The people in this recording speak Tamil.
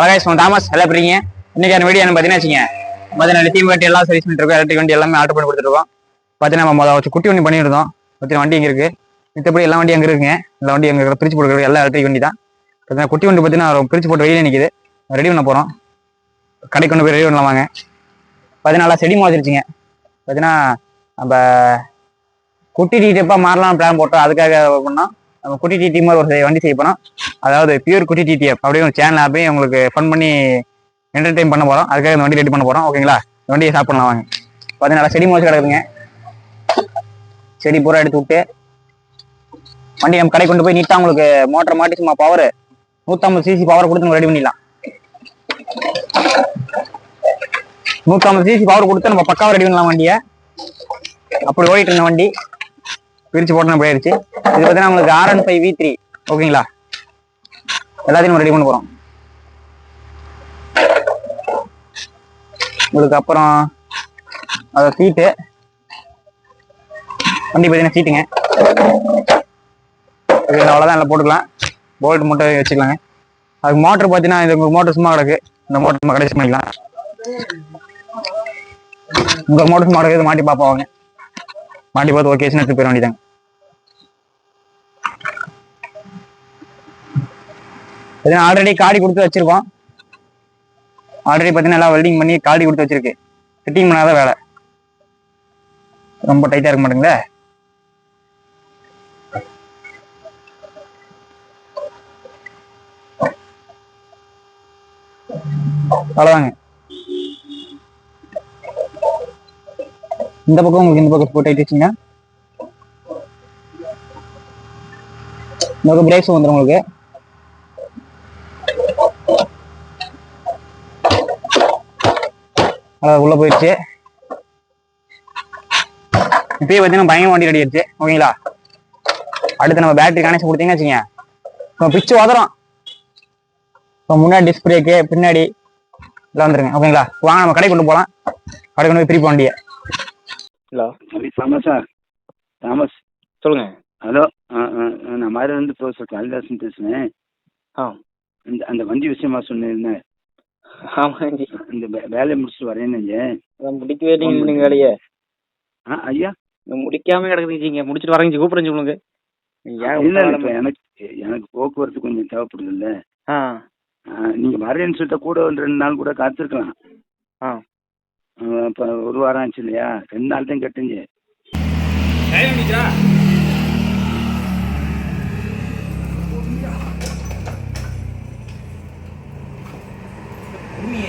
அழகாய் சொன்ன தாமஸ். எல்லாம் எப்படிங்க இன்னைக்கான வீடியோ என்ன பார்த்தீங்கன்னா வச்சுங்க பார்த்தீங்கன்னா லித்தியம் வண்டி எல்லாம் சர்வீஸ் பண்ணிருக்கோம் எலக்ட்ரிக் வண்டி எல்லாமே ஆர்டர் பண்ணி கொடுத்துருக்கோம் பார்த்தீங்கன்னா நம்ம முதல் வச்சு குட்டி வண்டி பண்ணியிருந்தோம் பார்த்தீங்கன்னா வண்டி இங்கே இருக்குது மித்தபடி எல்லா வண்டி அங்கே இருக்குங்க? எல்லா வண்டி அங்கே பிரிச்சு போட்டுருக்கு எல்லா எலக்ட்ரிக் வண்டி தான். பார்த்தீங்கன்னா குட்டி வண்டி பார்த்தீங்கன்னா பிரிச்சு போட்டு வெளியே நிற்கிது ரெடி பண்ண போகிறோம் கடைக்கு கொண்டு போய் ரெடி பண்ணலாம் வாங்க. பார்த்தீங்கன்னா நல்லா செடி முளைச்சிருச்சுங்க. பார்த்தீங்கன்னா நம்ம குட்டி டீட்டப்பாக மாறலாம் பிளான் போட்டோம். அதுக்காக பண்ணோம். நம்ம குட்டி டிடி மாதிரி ஒரு வண்டி செய்ய போனோம் அதாவது பியூர் குட்டி டிடிஎஃப் அப்படியே ஒரு சேனல் அப்படியே உங்களுக்கு ஃபன் பண்ணி என்டர்டைன் பண்ண போறோம். அதுக்காக இந்த வண்டி ரெடி பண்ண போறோம். ஓகேங்களா இந்த வண்டியை சாப்பிடலாம் வாங்க. பார்த்தீங்கன்னா நல்லா செடி முளைச்சு கிடக்குதுங்க. செடி பூரா எடுத்து விட்டு வண்டி நம்ம கடை கொண்டு போய் நீட்டாக உங்களுக்கு மோட்டர் மாட்டி சும்மா பவர் நூற்றம்பது சிசி பவர் கொடுத்து நம்ம ரெடி பண்ணிடலாம். நூற்றம்பது சிசி பவர் கொடுத்து நம்ம பக்காவாக ரெடி பண்ணலாம் வண்டியை. அப்படி ஓடிட்டு இருந்த வண்டி. பிரிச்சு போட்டோம் அப்படி ஆயிடுச்சு இது பார்த்தீங்கன்னா உங்களுக்கு R one five V three ஓகேங்களா? எல்லாத்தையும் நம்ம ரெடி பண்ண போறோம். உங்களுக்கு அப்புறம் அது சீட்டு வண்டி பார்த்தீங்கன்னா சீட்டுங்க அவ்வளோதான் எல்லாம் போட்டுக்கலாம். போல்ட் மட்டும் வச்சுக்கலாங்க. அதுக்கு மோட்டர் பார்த்தீங்கன்னா இது உங்க மோட்டர் சும்மா கிடக்கு. இந்த மோட்டர் நம்ம கடைசி பண்ணிக்கலாம். உங்கள் மோட்டர் சும்மா கிடக்கு மாட்டி பார்ப்போம் மாட்டி பார்த்து ஓகே எடுத்து போயிட வேண்டியதாங்க ஆல்ரெடி காடி கொடுத்து வச்சிருக்கோம். ஆல்ரெடி பார்த்தீங்கன்னா எல்லாம் வெல்டிங் பண்ணி காடி கொடுத்து வச்சிருக்கு. ஃபிட்டிங் பண்ணாத வேலை. ரொம்ப டைட்டா இருக்க மாட்டேங்களே அவ்வளோதாங்க இந்த பக்கம் உங்களுக்கு இந்த பக்கம் போட்டு வச்சுங்க இந்த பக்கம் பிரேக்ஸ் வந்துடும் உங்களுக்கு. உள்ள போயிடுச்சு. இப்பயே பார்த்தீங்கன்னா பயங்கர வண்டி ரெடி ஆயிடுச்சு. ஓகேங்களா அடுத்து நம்ம பேட்டரி கனெக்ஷன் கொடுத்தீங்கன்னு வச்சுங்க இப்போ பிச்சு வதறோம் இப்போ முன்னாடி டிஸ்பிளேக்கு பின்னாடி எல்லாம் வந்துருங்க. ஓகேங்களா வாங்க நம்ம கடை கொண்டு போகலாம். கடை கொண்டு போய் பிரிப்போம் வண்டியை. ஹலோ. தாமஸா தாமஸ். சொல்லுங்க. ஹலோ நான் மாதிரி ப்ரொஃபஸர் காளிதாசன் பேசுகிறேன் ஆ. இந்த அந்த வண்டி விஷயமா சொன்னேன் ஆமாங்க இந்த வேலையை முடிச்சுட்டு வரேன்னு முடிக்கவே இல்லைங்க நீங்க வேலையை. ஆ ஐயா? முடிக்காம கிடக்குதுங்க முடிச்சிட்டு வரேங்க கூப்பிடுறேன் சொல்லுங்க. இல்லை எனக்கு எனக்கு போக்குவரத்து கொஞ்சம் தேவைப்படுதுல்ல. ஆ. ஆ, நீங்க வரேன்னு சொல்லிட்டு கூட ஒரு ரெண்டு நாள் கூட காத்திருக்கலாம். ஆ. இப்போ ஒரு வாரம் ஆச்சு இல்லையா? ரெண்டு நாள் தான் கட்டுங்க வண்டி